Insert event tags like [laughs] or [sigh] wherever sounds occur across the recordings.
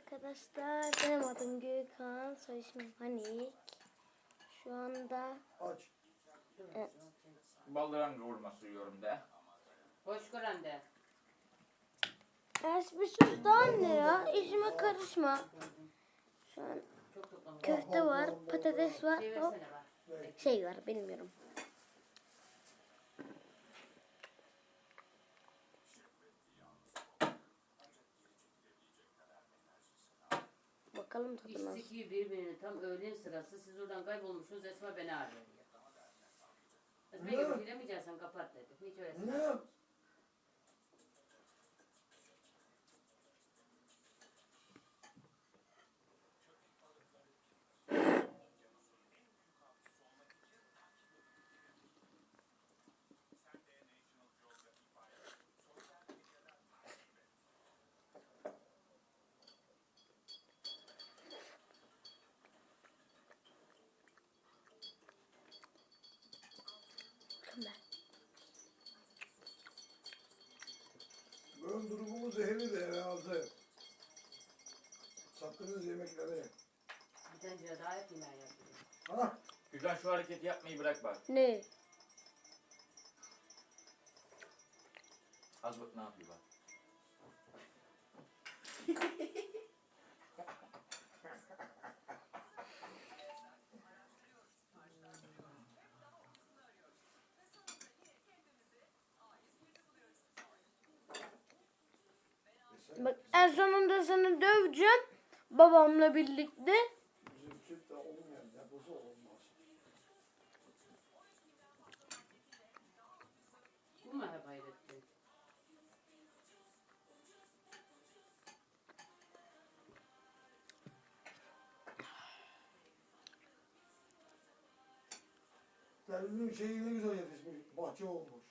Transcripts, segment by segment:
arkadaşlar. Benim adım Gökhan. Soy ismim Panik. Şu anda Aç. Baldıran kavurması yiyorum de. Hoş gören de. Ers bir sus da anne ya. İşime karışma. Şu an köfte var, patates var. Hop, şey var bilmiyorum. Bakalım tadı nasıl. İkisi gibi birbirini tam öğlen sırası. Siz oradan kaybolmuşsunuz. Esma beni arıyor. Esma Ne? gibi bilemeyeceksen kapat dedi. Hiç öyle Ne? Durumumuz zehirli de herhalde. Sattığınız yemekleri. Bir tencere daha et yemeği yapıyor. Ha? Güzel şu hareketi yapmayı bırak bak. Ne? Az bak ne yapıyor bak. [laughs] Bak en sonunda seni döveceğim. Babamla birlikte. Bu mu hep şeyi ne güzel yetişmiş. Bahçe olmuş.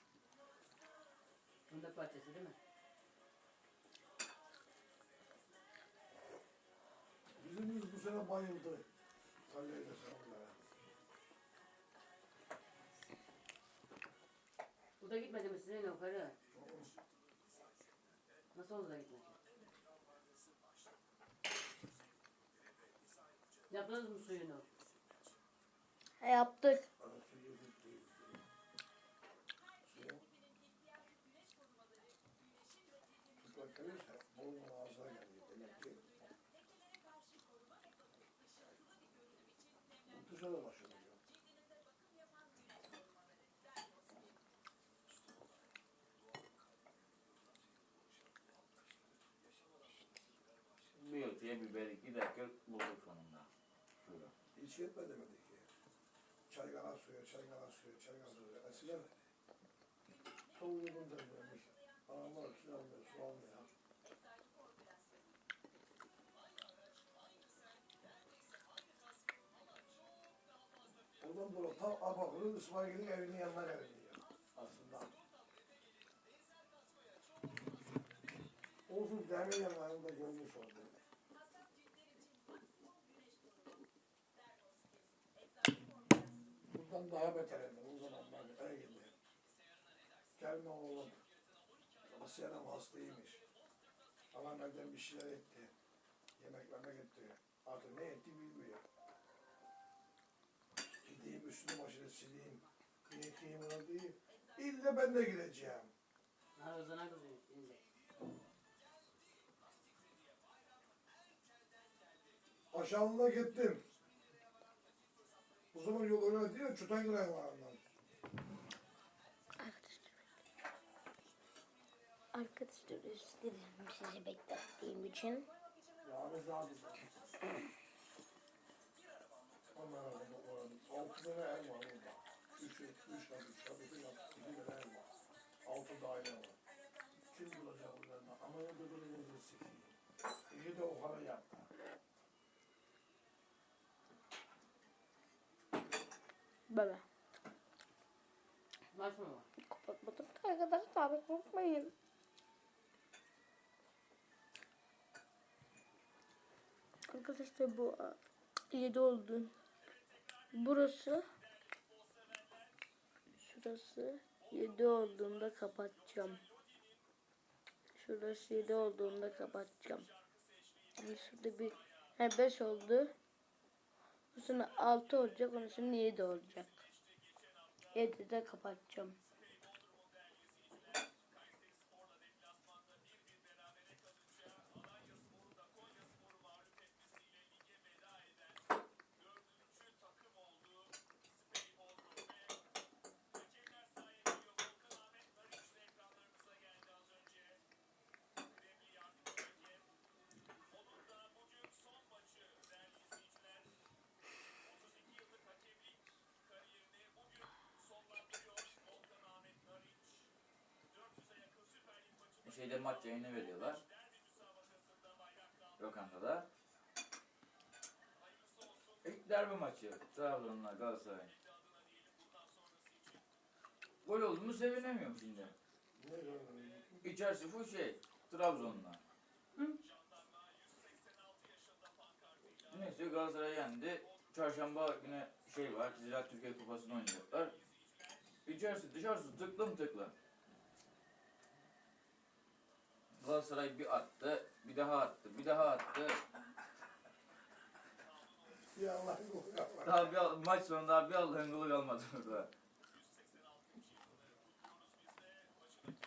Bunda parçası değil mi? Sene bayıldı. Kalyayla onlara. Bu da gitmedi mi sizin yukarı? Nasıl oldu da gitmedi? Yaptınız mı suyunu? Yaptık. Toprak kalırsa Dışarı başlıyor. Bir ölçüye biberi iki dakika bulduk sonunda. Şöyle. Hiç yetmedi mi ki? Çaygana suya, çaygana suya, çaygana suya. Eskiden tavuğunu göndermiş. Anamlar su almıyor, su almıyor. Oradan doğru tam Abakır'ın İsmail'in evinin yanına geldi aslında. Olsun demir yanlarında görmüş oldu. Bundan daha beter eder o zamanlar öyleydi. Gelme oğlum. Asya'nın hastaymış. Anam evden bir şeyler etti. Yemeklerine gitti. Artık ne etti bilmiyor. Sileyim. Niyetiyim ona değil. İlle ben de gideceğim. Şimdi. Aşağılığına gittim. O zaman yol öyle değil, çöten giren var ondan. Arkadaşlar. Arkadaşlar özür dilerim sizi beklettiğim için. Rahmet abi. Ondan sonra altı tane ev var orada. Üç, üç tane, üç tane, üç tane, iki tane var. Altı daire var. Kim bulacak onlardan? Ama ya da böyle nezir sikiyim. İyi de o para yaptı. Böyle. Maç mı? Kapatmadım. Arkadaşlar unutmayın. Arkadaşlar bu 7 oldu. Burası şurası 7 olduğunda kapatacağım. Şurası 7 olduğunda kapatacağım. Bir şurada bir. He 5 oldu. Bu sonra 6 olacak. Ondan sonra 7 olacak. 7'de kapatacağım. Şeyde maç yayını veriyorlar. Gökhan'da da. İlk derbi maçı. Trabzon'la Galatasaray. Gol oldu mu sevinemiyorum şimdi. İçerisi full şey. Trabzon'la. Neyse Galatasaray yendi. Çarşamba yine şey var. Ziraat Türkiye Kupası'nı oynayacaklar. İçerisi dışarısı tıklım tıklım. Galatasaray bir attı, bir daha attı, bir daha attı. Ya Allah bu kadar. Daha bir al- maç sonunda bir Allah'ın kulu kalmadı burada.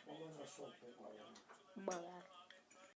Olacak son top var. yani. Balar.